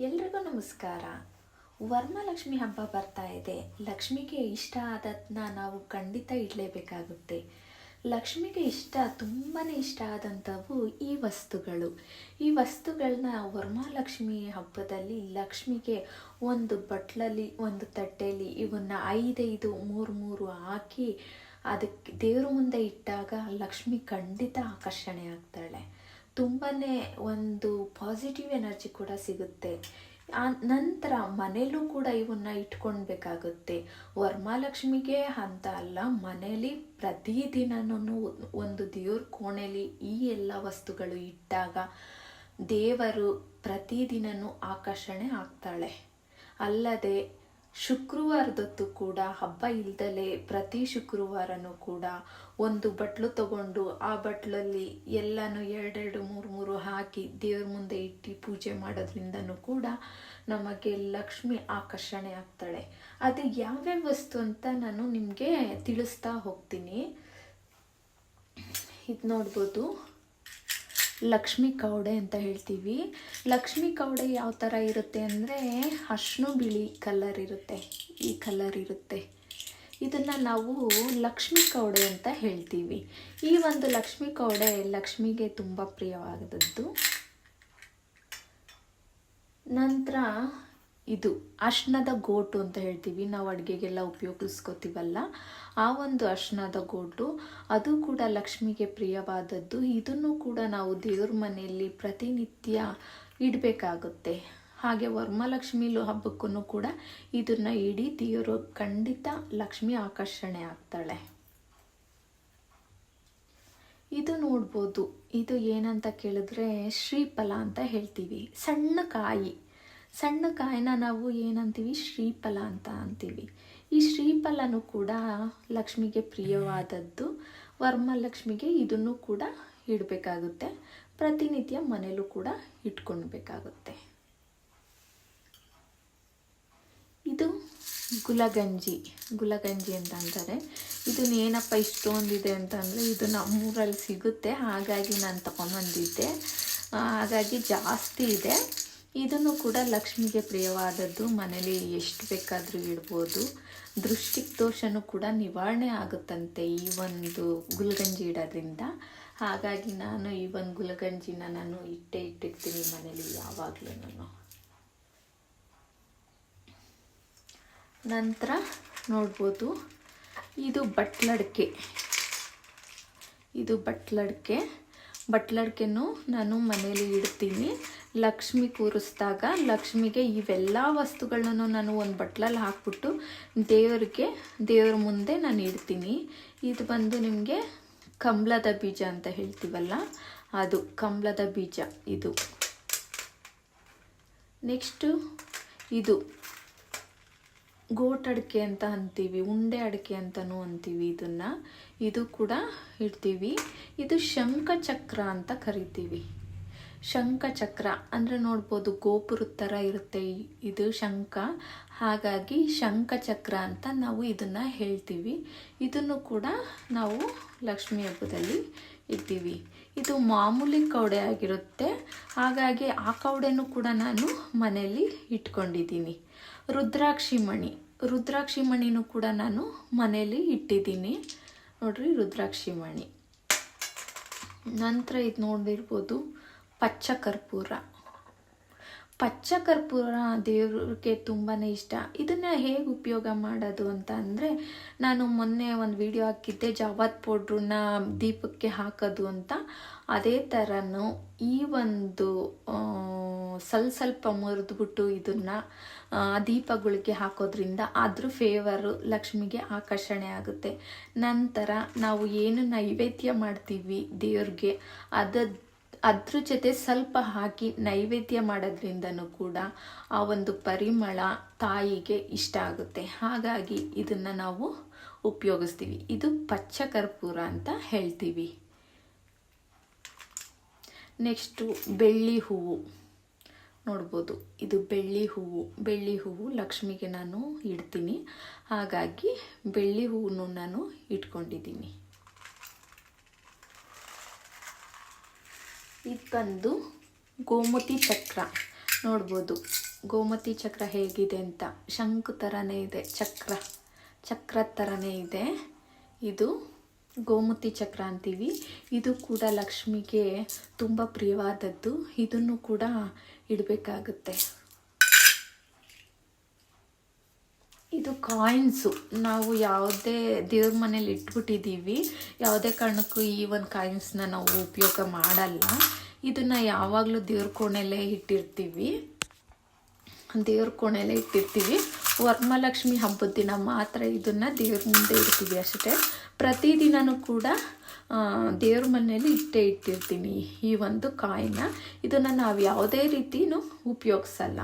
ಎಲ್ರಿಗೂ ನಮಸ್ಕಾರ. ವರ್ಮಲಕ್ಷ್ಮಿ ಹಬ್ಬ ಬರ್ತಾ ಇದೆ. ಲಕ್ಷ್ಮಿಗೆ ಇಷ್ಟ ಆದದನ್ನ ನಾವು ಖಂಡಿತ ಇಡಲೇಬೇಕಾಗುತ್ತೆ. ಲಕ್ಷ್ಮಿಗೆ ಇಷ್ಟ ತುಂಬಾ ಇಷ್ಟ ಆದಂಥವು ಈ ವಸ್ತುಗಳು. ಈ ವಸ್ತುಗಳನ್ನ ವರ್ಮಾಲಕ್ಷ್ಮಿ ಹಬ್ಬದಲ್ಲಿ ಲಕ್ಷ್ಮಿಗೆ ಒಂದು ಬಟ್ಲಲ್ಲಿ, ಒಂದು ತಟ್ಟೆಯಲ್ಲಿ ಇವನ್ನ ಐದೈದು, ಮೂರು ಮೂರು ಹಾಕಿ ಅದಕ್ಕೆ ದೇವ್ರ ಮುಂದೆ ಇಟ್ಟಾಗ ಲಕ್ಷ್ಮಿ ಖಂಡಿತ ಆಕರ್ಷಣೆ ಆಗ್ತಾಳೆ. ತುಂಬಾ ಒಂದು ಪಾಸಿಟಿವ್ ಎನರ್ಜಿ ಕೂಡ ಸಿಗುತ್ತೆ. ಆ ನಂತರ ಮನೇಲೂ ಕೂಡ ಇವನ್ನ ಇಟ್ಕೊಳ್ಬೇಕಾಗುತ್ತೆ. ವರ್ಮಾಲಕ್ಷ್ಮಿಗೆ ಅಂತ ಅಲ್ಲ, ಮನೇಲಿ ಪ್ರತಿದಿನನೂ ಒಂದು ದೇವ್ರ ಕೋಣೆಯಲ್ಲಿ ಈ ಎಲ್ಲ ವಸ್ತುಗಳು ಇಟ್ಟಾಗ ದೇವರು ಪ್ರತಿದಿನನೂ ಆಕರ್ಷಣೆ ಆಗ್ತಾಳೆ. ಅಲ್ಲದೆ ಶುಕ್ರವಾರದೊತ್ತು ಕೂಡ ಹಬ್ಬ ಇಲ್ದಲೆ ಪ್ರತಿ ಶುಕ್ರವಾರನೂ ಕೂಡ ಒಂದು ಬಟ್ಲು ತಗೊಂಡು ಆ ಬಟ್ಲಲ್ಲಿ ಎಲ್ಲನೂ ಎರಡೆರಡು, ಮೂರು ಮೂರು ಹಾಕಿ ದೇವ್ರ ಮುಂದೆ ಇಟ್ಟು ಪೂಜೆ ಮಾಡೋದ್ರಿಂದನೂ ಕೂಡ ನಮಗೆ ಲಕ್ಷ್ಮಿ ಆಕರ್ಷಣೆ ಆಗ್ತಾಳೆ. ಅದು ಯಾವ್ಯಾವ ವಸ್ತು ಅಂತ ನಾನು ನಿಮಗೆ ತಿಳಿಸ್ತಾ ಹೋಗ್ತೀನಿ. ಇದು ನೋಡ್ಬೋದು. ಲಕ್ಷ್ಮಿ ಕೌಡೆ ಅಂತ ಹೇಳ್ತೀವಿ. ಲಕ್ಷ್ಮಿ ಕೌಡೆ ಯಾವ ಥರ ಇರುತ್ತೆ ಅಂದರೆ ಹಶ್ನು ಬಿಳಿ ಕಲರ್ ಇರುತ್ತೆ. ಈ ಕಲರ್ ಇರುತ್ತೆ. ಇದನ್ನು ನಾವು ಲಕ್ಷ್ಮಿ ಕೌಡೆ ಅಂತ ಹೇಳ್ತೀವಿ. ಈ ಒಂದು ಲಕ್ಷ್ಮಿ ಕೌಡೆ ಲಕ್ಷ್ಮಿಗೆ ತುಂಬ ಪ್ರಿಯವಾದದ್ದು. ನಂತರ ಇದು ಅರ್ಶನದ ಗೋಟು ಅಂತ ಹೇಳ್ತೀವಿ. ನಾವು ಅಡುಗೆಗೆಲ್ಲ ಉಪಯೋಗಿಸ್ಕೋತೀವಲ್ಲ. ಆ ಒಂದು ಅರ್ಶನದ ಗೋಟು, ಅದು ಕೂಡ ಲಕ್ಷ್ಮಿಗೆ ಪ್ರಿಯವಾದದ್ದು. ಇದನ್ನು ಕೂಡ ನಾವು ದೇವ್ರ ಮನೆಯಲ್ಲಿ ಪ್ರತಿನಿತ್ಯ ಇಡಬೇಕಾಗುತ್ತೆ. ಹಾಗೆ ವರ್ಮಲಕ್ಷ್ಮಿ ಹಬ್ಬಕ್ಕೂ ಕೂಡ ಇದನ್ನು ಇಡೀ ದೇವರು ಖಂಡಿತ ಲಕ್ಷ್ಮಿ ಆಕರ್ಷಣೆ ಆಗ್ತಾಳೆ. ಇದು ನೋಡ್ಬೋದು. ಇದು ಏನಂತ ಕೇಳಿದ್ರೆ ಶ್ರೀಫಲ ಅಂತ ಹೇಳ್ತೀವಿ. ಸಣ್ಣ ಕಾಯಿ. ಸಣ್ಣ ಕಾಯಿನ ನಾವು ಏನಂತೀವಿ? ಶ್ರೀಫಲ ಅಂತ ಅಂತೀವಿ. ಈ ಶ್ರೀಫಲನೂ ಕೂಡ ಲಕ್ಷ್ಮಿಗೆ ಪ್ರಿಯವಾದದ್ದು. ವರ್ಮಲಕ್ಷ್ಮಿಗೆ ಇದನ್ನು ಕೂಡ ಇಡಬೇಕಾಗುತ್ತೆ. ಪ್ರತಿನಿತ್ಯ ಮನೆಯಲ್ಲೂ ಕೂಡ ಇಟ್ಕೊಳ್ಬೇಕಾಗುತ್ತೆ. ಇದು ಗುಲಗಂಜಿ. ಗುಲಗಂಜಿ ಅಂತ ಅಂತಾರೆ ಇದನ್ನ ಏನಪ್ಪ ಇಷ್ಟೊಂದಿದೆ ಅಂತಂದರೆ, ಇದು ನಮ್ಮೂರಲ್ಲಿ ಸಿಗುತ್ತೆ. ಹಾಗಾಗಿ ನಾನು ತಗೊಂಬಂದಿದ್ದೆ ಹಾಗಾಗಿ ಜಾಸ್ತಿ ಇದೆ. ಇದನ್ನು ಕೂಡ ಲಕ್ಷ್ಮಿಗೆ ಪ್ರಿಯವಾದದ್ದು ಮನೇಲಿ ಎಷ್ಟು ಬೇಕಾದರೂ ಇಡ್ಬೋದು. ದೃಷ್ಟಿ ದೋಷನೂ ಕೂಡ ನಿವಾರಣೆ ಆಗುತ್ತಂತೆ ಈ ಒಂದು ಗುಲ್ಗಂಜಿ ಇಡೋದ್ರಿಂದ. ಹಾಗಾಗಿ ನಾನು ಈ ಒಂದು ಗುಲ್ಗಂಜಿನ ನಾನು ಇಟ್ಟೇ ಇಟ್ಟಿರ್ತೀನಿ ಮನೇಲಿ ಯಾವಾಗಲೂ ನಾನು. ನಂತರ ನೋಡ್ಬೋದು, ಇದು ಬಟ್ಲಡ್ಕೆ. ಇದು ಬಟ್ಲಡ್ಕೆ. ಬಟ್ಲಡ್ಕೆನೂ ನಾನು ಮನೇಲಿ ಇಡ್ತೀನಿ. ಲಕ್ಷ್ಮಿ ಕೂರಿಸ್ದಾಗ ಲಕ್ಷ್ಮಿಗೆ ಇವೆಲ್ಲ ವಸ್ತುಗಳನ್ನು ನಾನು ಒಂದು ಬಟ್ಲಲ್ಲಿ ಹಾಕ್ಬಿಟ್ಟು ದೇವರಿಗೆ, ದೇವ್ರ ಮುಂದೆ ನಾನು ಇಡ್ತೀನಿ. ಇದು ಬಂದು ನಿಮಗೆ ಕಂಬಳದ ಬೀಜ ಅಂತ ಹೇಳ್ತೀವಲ್ಲ, ಅದು ಕಂಬಳದ ಬೀಜ ಇದು. ನೆಕ್ಸ್ಟು ಇದು. ಗೋಟ್ ಅಡಿಕೆ ಅಂತ ಅಂತೀವಿ, ಉಂಡೆ ಅಡಿಕೆ ಅಂತಲೂ ಅಂತೀವಿ ಇದನ್ನು. ಇದು ಕೂಡ ಇಡ್ತೀವಿ. ಇದು ಶಂಖಚಕ್ರ ಅಂತ ಕರಿತೀವಿ. ಶಂಖಚಕ್ರ ಅಂದರೆ ನೋಡ್ಬೋದು ಗೋಪುರದ ಥರ ಇರುತ್ತೆ ಇದು ಶಂಖ. ಹಾಗಾಗಿ ಶಂಖಚಕ್ರ ಅಂತ ನಾವು ಇದನ್ನು ಹೇಳ್ತೀವಿ. ಇದನ್ನು ಕೂಡ ನಾವು ಲಕ್ಷ್ಮಿ ಹಬ್ಬದಲ್ಲಿ ಇಡ್ತೀವಿ. ಇದು ಮಾಮೂಲಿ ಕೌಡೆ ಆಗಿರುತ್ತೆ. ಹಾಗಾಗಿ ಆ ಕೌಡೆನೂ ಕೂಡ ನಾನು ಮನೆಯಲ್ಲಿ ಇಟ್ಕೊಂಡಿದ್ದೀನಿ. ರುದ್ರಾಕ್ಷಿ ಮಣಿ. ರುದ್ರಾಕ್ಷಿ ಮಣಿನೂ ಕೂಡ ನಾನು ಮನೇಲಿ ಇಟ್ಟಿದ್ದೀನಿ. ನೋಡ್ರಿ ರುದ್ರಾಕ್ಷಿ ಮಣಿ. ನಂತರ ಇದು ನೋಡಿರ್ಬೋದು ಪಚ್ಚ ಕರ್ಪೂರ ಪಚ್ಚ ಕರ್ಪೂರ ದೇವ್ರಿಗೆ ತುಂಬಾ ಇಷ್ಟ. ಇದನ್ನು ಹೇಗೆ ಉಪಯೋಗ ಮಾಡೋದು ಅಂತ ಅಂದರೆ, ನಾನು ಮೊನ್ನೆ ಒಂದು ವಿಡಿಯೋ ಹಾಕಿದ್ದೆ, ಜಾವತ್ ಪೌಡ್ರನ್ನ ದೀಪಕ್ಕೆ ಹಾಕೋದು ಅಂತ. ಅದೇ ಥರನೂ ಈ ಒಂದು ಸ್ವಲ್ಪ ಸ್ವಲ್ಪ ಮುರಿದ್ಬಿಟ್ಟು ಇದನ್ನು ದೀಪಗಳಿಗೆ ಹಾಕೋದ್ರಿಂದ ಅದ್ರ ಫೇವರು ಲಕ್ಷ್ಮಿಗೆ ಆಕರ್ಷಣೆ ಆಗುತ್ತೆ. ನಂತರ ನಾವು ಏನು ನೈವೇದ್ಯ ಮಾಡ್ತೀವಿ ದೇವ್ರಿಗೆ ಅದ ಅದ್ರ ಜೊತೆ ಸ್ವಲ್ಪ ಹಾಕಿ ನೈವೇದ್ಯ ಮಾಡೋದ್ರಿಂದನೂ ಕೂಡ ಆ ಒಂದು ಪರಿಮಳ ತಾಯಿಗೆ ಇಷ್ಟ ಆಗುತ್ತೆ. ಹಾಗಾಗಿ ಇದನ್ನು ನಾವು ಉಪಯೋಗಿಸ್ತೀವಿ. ಇದು ಪಚ್ಚ ಕರ್ಪೂರ ಅಂತ ಹೇಳ್ತೀವಿ. ನೆಕ್ಸ್ಟು ಬೆಳ್ಳಿ ಹೂವು. ನೋಡ್ಬೋದು, ಇದು ಬೆಳ್ಳಿ ಹೂವು. ಬೆಳ್ಳಿ ಹೂವು ಲಕ್ಷ್ಮಿಗೆ ನಾನು ಇಡ್ತೀನಿ. ಹಾಗಾಗಿ ಬೆಳ್ಳಿ ಹೂವನ್ನು ನಾನು ಇಟ್ಕೊಂಡಿದ್ದೀನಿ. ಇದು ಬಂದು ಗೋಮತಿ ಚಕ್ರ. ನೋಡ್ಬೋದು, ಗೋಮತಿ ಚಕ್ರ ಹೇಗಿದೆ ಅಂತ. ಶಂಕು ಥರನೇ ಇದೆ, ಚಕ್ರ. ಚಕ್ರ ಥರನೇ ಇದೆ. ಇದು ಗೋಮತಿ ಚಕ್ರ ಅಂತೀವಿ. ಇದು ಕೂಡ ಲಕ್ಷ್ಮಿಗೆ ತುಂಬ ಪ್ರಿಯವಾದದ್ದು. ಇದನ್ನು ಕೂಡ ಇಡಬೇಕಾಗುತ್ತೆ. ಇದು ಕಾಯಿನ್ಸು. ನಾವು ಯಾವುದೇ ದೇವ್ರ ಮನೇಲಿ ಇಟ್ಬಿಟ್ಟಿದ್ದೀವಿ. ಯಾವುದೇ ಕಾರಣಕ್ಕೂ ಈ ಒಂದು ಕಾಯಿನ್ಸ್ನ ನಾವು ಉಪಯೋಗ ಮಾಡಲ್ಲ. ಇದನ್ನು ಯಾವಾಗಲೂ ದೇವ್ರ ಕೋಣೆಲ್ಲೇ ಇಟ್ಟಿರ್ತೀವಿ. ದೇವ್ರ ಕೋಣೆಲ್ಲೇ ಇಟ್ಟಿರ್ತೀವಿ. ವರಮಹಾಲಕ್ಷ್ಮಿ ಹಬ್ಬದ ದಿನ ಮಾತ್ರ ಇದನ್ನು ದೇವ್ರ ಮುಂದೆ ಇಡ್ತೀವಿ ಅಷ್ಟೇ. ಪ್ರತಿದಿನವೂ ಕೂಡ ದೇವ್ರ ಮನೆಯಲ್ಲಿ ಇಟ್ಟೇ ಇಟ್ಟಿರ್ತೀನಿ ಈ ಒಂದು ಕಾಯಿನ. ಇದನ್ನು ನಾವು ಯಾವುದೇ ರೀತಿನೂ ಉಪಯೋಗಿಸಲ್ಲ.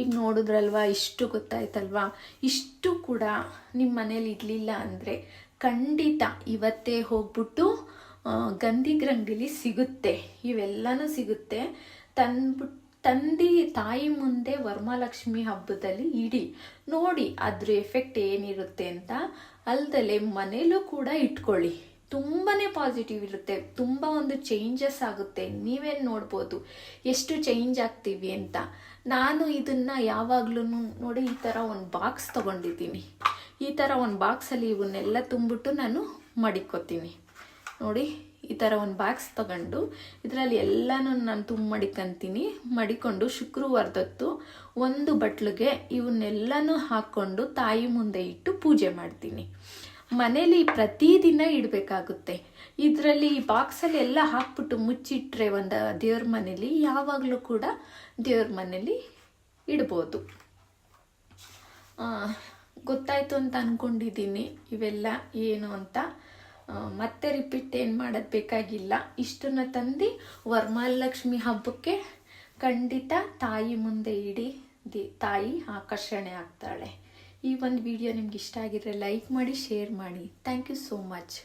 ಈಗ ನೋಡಿದ್ರಲ್ವಾ, ಇಷ್ಟು ಗೊತ್ತಾಯ್ತಲ್ವಾ? ಇಷ್ಟು ಕೂಡ ನಿಮ್ಮ ಮನೇಲಿ ಇರಲಿಲ್ಲ ಅಂದರೆ ಖಂಡಿತ ಇವತ್ತೇ ಹೋಗ್ಬಿಟ್ಟು ಗಂಧಿ ಗ್ರಂಗಿಲಿ ಸಿಗುತ್ತೆ. ಇವೆಲ್ಲನೂ ಸಿಗುತ್ತೆ. ತಂದ್ಬಿಟ್ಟು ತಂದಿ ತಾಯಿ ಮುಂದೆ ವರ್ಮಾಲಕ್ಷ್ಮಿ ಹಬ್ಬದಲ್ಲಿ ಇಡಿ. ನೋಡಿ ಅದ್ರ ಎಫೆಕ್ಟ್ ಏನಿರುತ್ತೆ ಅಂತ ಅಲ್ದಲೆ ಮನೇಲೂ ಕೂಡ ಇಟ್ಕೊಳ್ಳಿ. ತುಂಬಾ ಪಾಸಿಟಿವ್ ಇರುತ್ತೆ. ತುಂಬ ಒಂದು ಚೇಂಜಸ್ ಆಗುತ್ತೆ. ನೀವೇನು ನೋಡ್ಬೋದು? ಎಷ್ಟು ಚೇಂಜ್ ಆಗ್ತೀವಿ ಅಂತ. ನಾನು ಇದನ್ನು ಯಾವಾಗ್ಲೂ ನೋಡಿ, ಈ ಥರ ಒಂದು ಬಾಕ್ಸ್ ತೊಗೊಂಡಿದ್ದೀನಿ. ಈ ಥರ ಒಂದು ಬಾಕ್ಸಲ್ಲಿ ಇವನ್ನೆಲ್ಲ ತುಂಬಿಟ್ಟು ನಾನು ಮಡಿಕೋತೀನಿ. ನೋಡಿ, ಈ ಥರ ಒಂದು ಬಾಕ್ಸ್ ತಗೊಂಡು, ಇದರಲ್ಲಿ ಎಲ್ಲನೂ ನಾನು ತುಂಬ ಮಡಿಕೊಂತೀನಿ. ಮಡಿಕೊಂಡು ಶುಕ್ರವಾರದತ್ತು ಒಂದು ಬಟ್ಲಿಗೆ ಇವನ್ನೆಲ್ಲನೂ ಹಾಕ್ಕೊಂಡು ತಾಯಿ ಮುಂದೆ ಇಟ್ಟು ಪೂಜೆ ಮಾಡ್ತೀನಿ. ಮನೇಲಿ ಪ್ರತಿದಿನ ಇಡಬೇಕಾಗುತ್ತೆ. ಇದರಲ್ಲಿ ಈ ಬಾಕ್ಸಲ್ಲಿ ಎಲ್ಲ ಹಾಕ್ಬಿಟ್ಟು ಮುಚ್ಚಿಟ್ರೆ ಒಂದು ದೇವ್ರ ಮನೇಲಿ, ಯಾವಾಗಲೂ ಕೂಡ ದೇವ್ರ ಮನೇಲಿ ಇಡ್ಬೋದು. ಗೊತ್ತಾಯಿತು ಅಂತ ಅಂದ್ಕೊಂಡಿದ್ದೀನಿ ಇವೆಲ್ಲ ಏನು ಅಂತ. ಮತ್ತೆ ರಿಪೀಟ್ ಏನು ಮಾಡೋದು ಬೇಕಾಗಿಲ್ಲ. ಇಷ್ಟನ್ನು ತಂದು ವರಮಹಾಲಕ್ಷ್ಮಿ ಹಬ್ಬಕ್ಕೆ ಖಂಡಿತ ತಾಯಿ ಮುಂದೆ ಇಡಿ. ದಿ, ತಾಯಿ ಆಕರ್ಷಣೆ ಆಗ್ತಾಳೆ. ಈ ಒಂದು ವಿಡಿಯೋ ನಿಮ್ಗೆ ಇಷ್ಟ ಆಗಿದ್ರೆ ಲೈಕ್ ಮಾಡಿ ಶೇರ್ ಮಾಡಿ. Thank you so much